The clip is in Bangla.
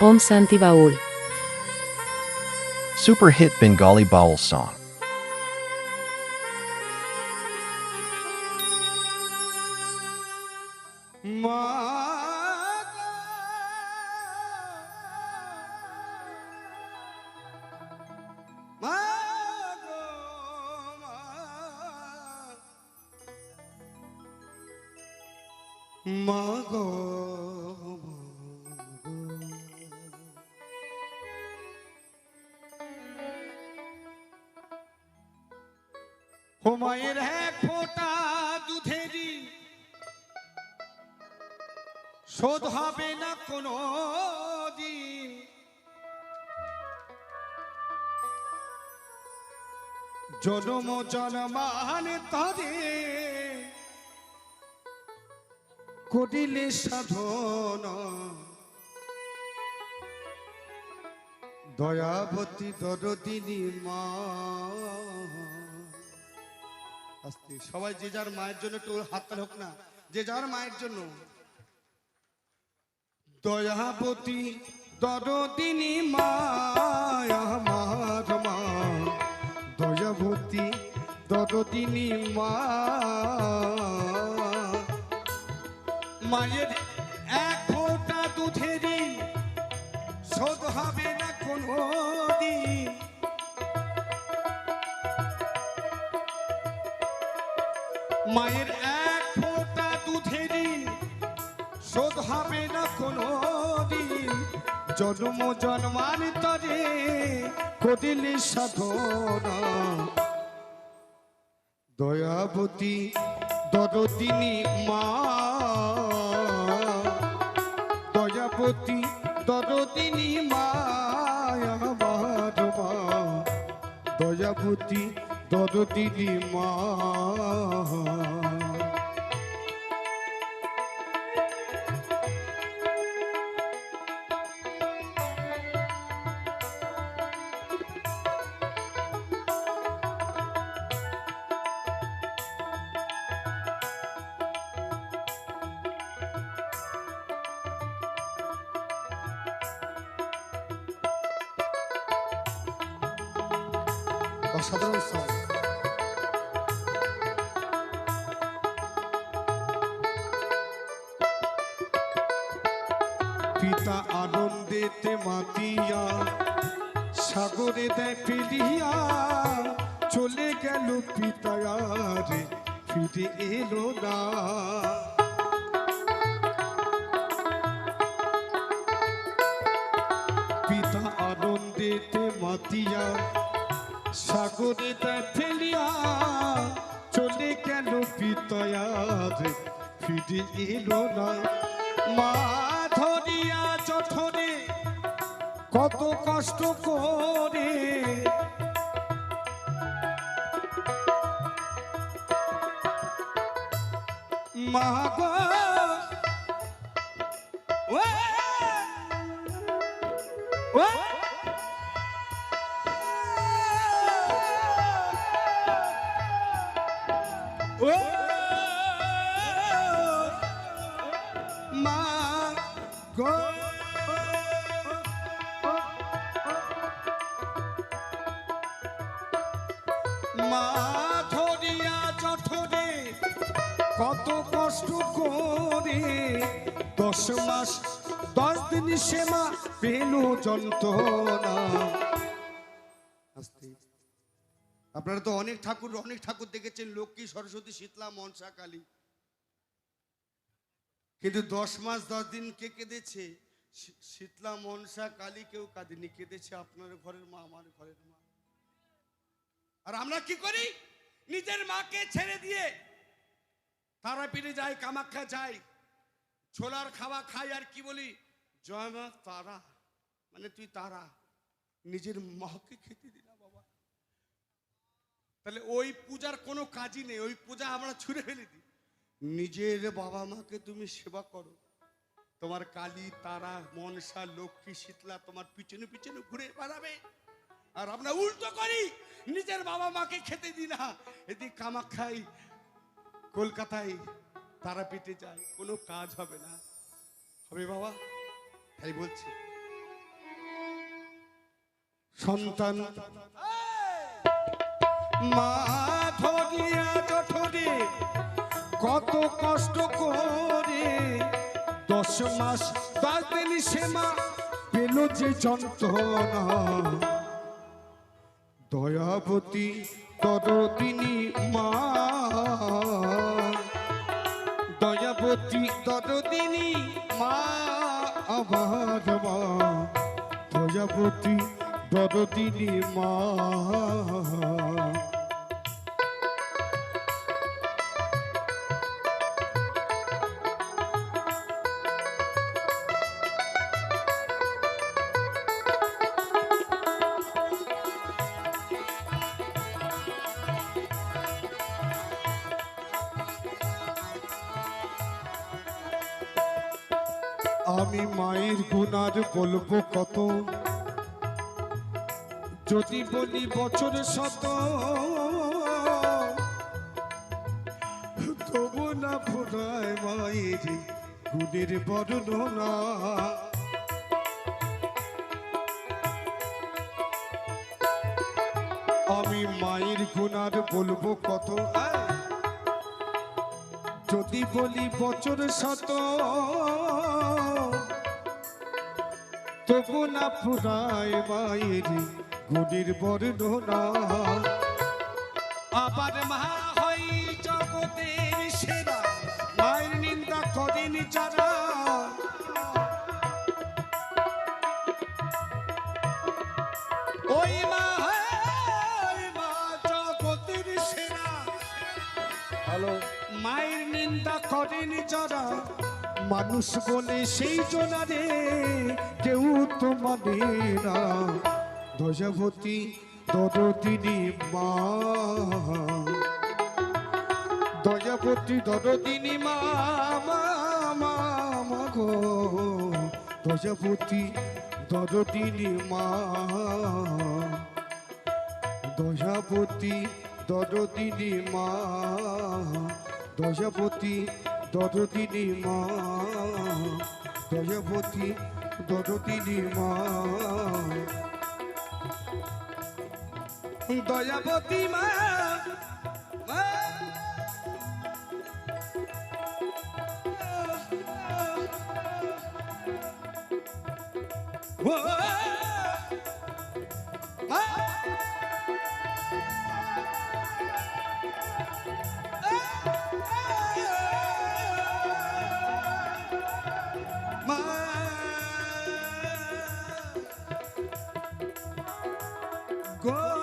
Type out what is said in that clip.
Om Santi Baul. Super hit Bengali Baul song. মা মা গো মা গো হুমায়ের এক ফোঁটা দুধেরই শোধ হবে না কোনো দিন। জনম জনমান তরে করিলে সাধন। দয়াবতী দরদিনী মা। আস্তে। সবাই যে যার মায়ের জন্য একটু হাততাল হোক না, যে যার মায়ের জন্য। দয়াপতি দরদিনী মায়া আমার মা। দরদিনী মা। মায়ের এক ফোঁটা দুধেরই শোধ হবে না কোনো দিন মায়ের এক ফোঁটা দুধেরই শোধ হবে না কোনো দিন জন্ম জন্মান্তরে কদিলে সাধনা। দয়াবতী দরদিনী মা। দয়াবতী দরদিনী মা, আমার মা। দয়াবতী দরদিনী মা। অসাধারণ সং পিতা আনন্দেতে মাতিয়া, সাগরে দেয় ফিরিয়া চলে গেল পিতায়ারে ফিরে এলো না। পিতা আনন্দেতে মাতিয়া সাগরে তা ফেলিয়া চলে গেল পিতয়ার। ফিরে এলো না। মা ধরিয়া জঠরে কত কষ্ট করে মা মা কত কষ্ট দশ মাস, দশ দিন সেমা পেল যন্ত্রণা। আপনারা তো অনেক ঠাকুর অনেক ঠাকুর দেখেছেন, লক্ষ্মী, সরস্বতী, শীতলা, মনসা, কালী। কিন্তু দশ মাস, দশ দিন কে কেঁদেছে? শীতলা, মনসা, কালী কেউ কাঁদেনি, কেঁদেছে আপনার ঘরের মা, আমার ঘরের মা। আর আমরা কি করি? নিজের মাকে ছেড়ে দিয়ে তারাপীঠে যাই, কামাখ্যা যাই, ছোলার খাওয়া খাই, আর কি বলি? জয় মা তারা। মানে তুই তারা। নিজের মাকে খেতে বাবা। তাহলে ওই পূজার কোনো কাজই নেই। ওই পূজা আমরা ছুঁড়ে ফেলে দিই। নিজের বাবা মাকে তুমি সেবা করো। তোমার কালী, তারা, মনসা, লক্ষ্মী, শীতলা তোমার পিছনে পিছনে ঘুরে বেড়াবে। আর আমরা উল্টো করি, নিজের বাবা মাকে খেতে দিই না। এদিক কামাখ্যাই কলকাতায় তারাপীঠে যাই কোনো কাজ হবে না। হবে বাবা, তাই বলছি। সন্তান, মা কত কষ্ট করে দশ মাস দশ দিন সে মা, পেল যে যন্ত্রণা। দয়াবতী তরদিনী মা। দয়াবতী তরদিনী মা আমার মা। দয়াবতী তরদিনী মা। আমি মায়ের গুণার বলব কত? যদি বলি বছর শত, তবু না ফোটায় মায়ের গুণের বর্ণনা। আমি মায়ের গুণার বলব কত? আয় যদি বলি বছর শত, তবু না ফুরায় মায়ের গুডির বর্ণনা। আবার মা হই জগতের সেরা মায়ের নিন্দা করেন যারা করেন যারা। মানুষ বলে সেই জনারে কেউ তো না। ধ্বজাবতী দরদিনী মা দয়াবতী দরদিনী মা মা গো। ধ্বজাবতী দরদিনী মা দশাপতি দরদিনী মা দশাপতি দরদিনী মা দশাপতি দরদিনী মা দয়াবতী মা মা। গো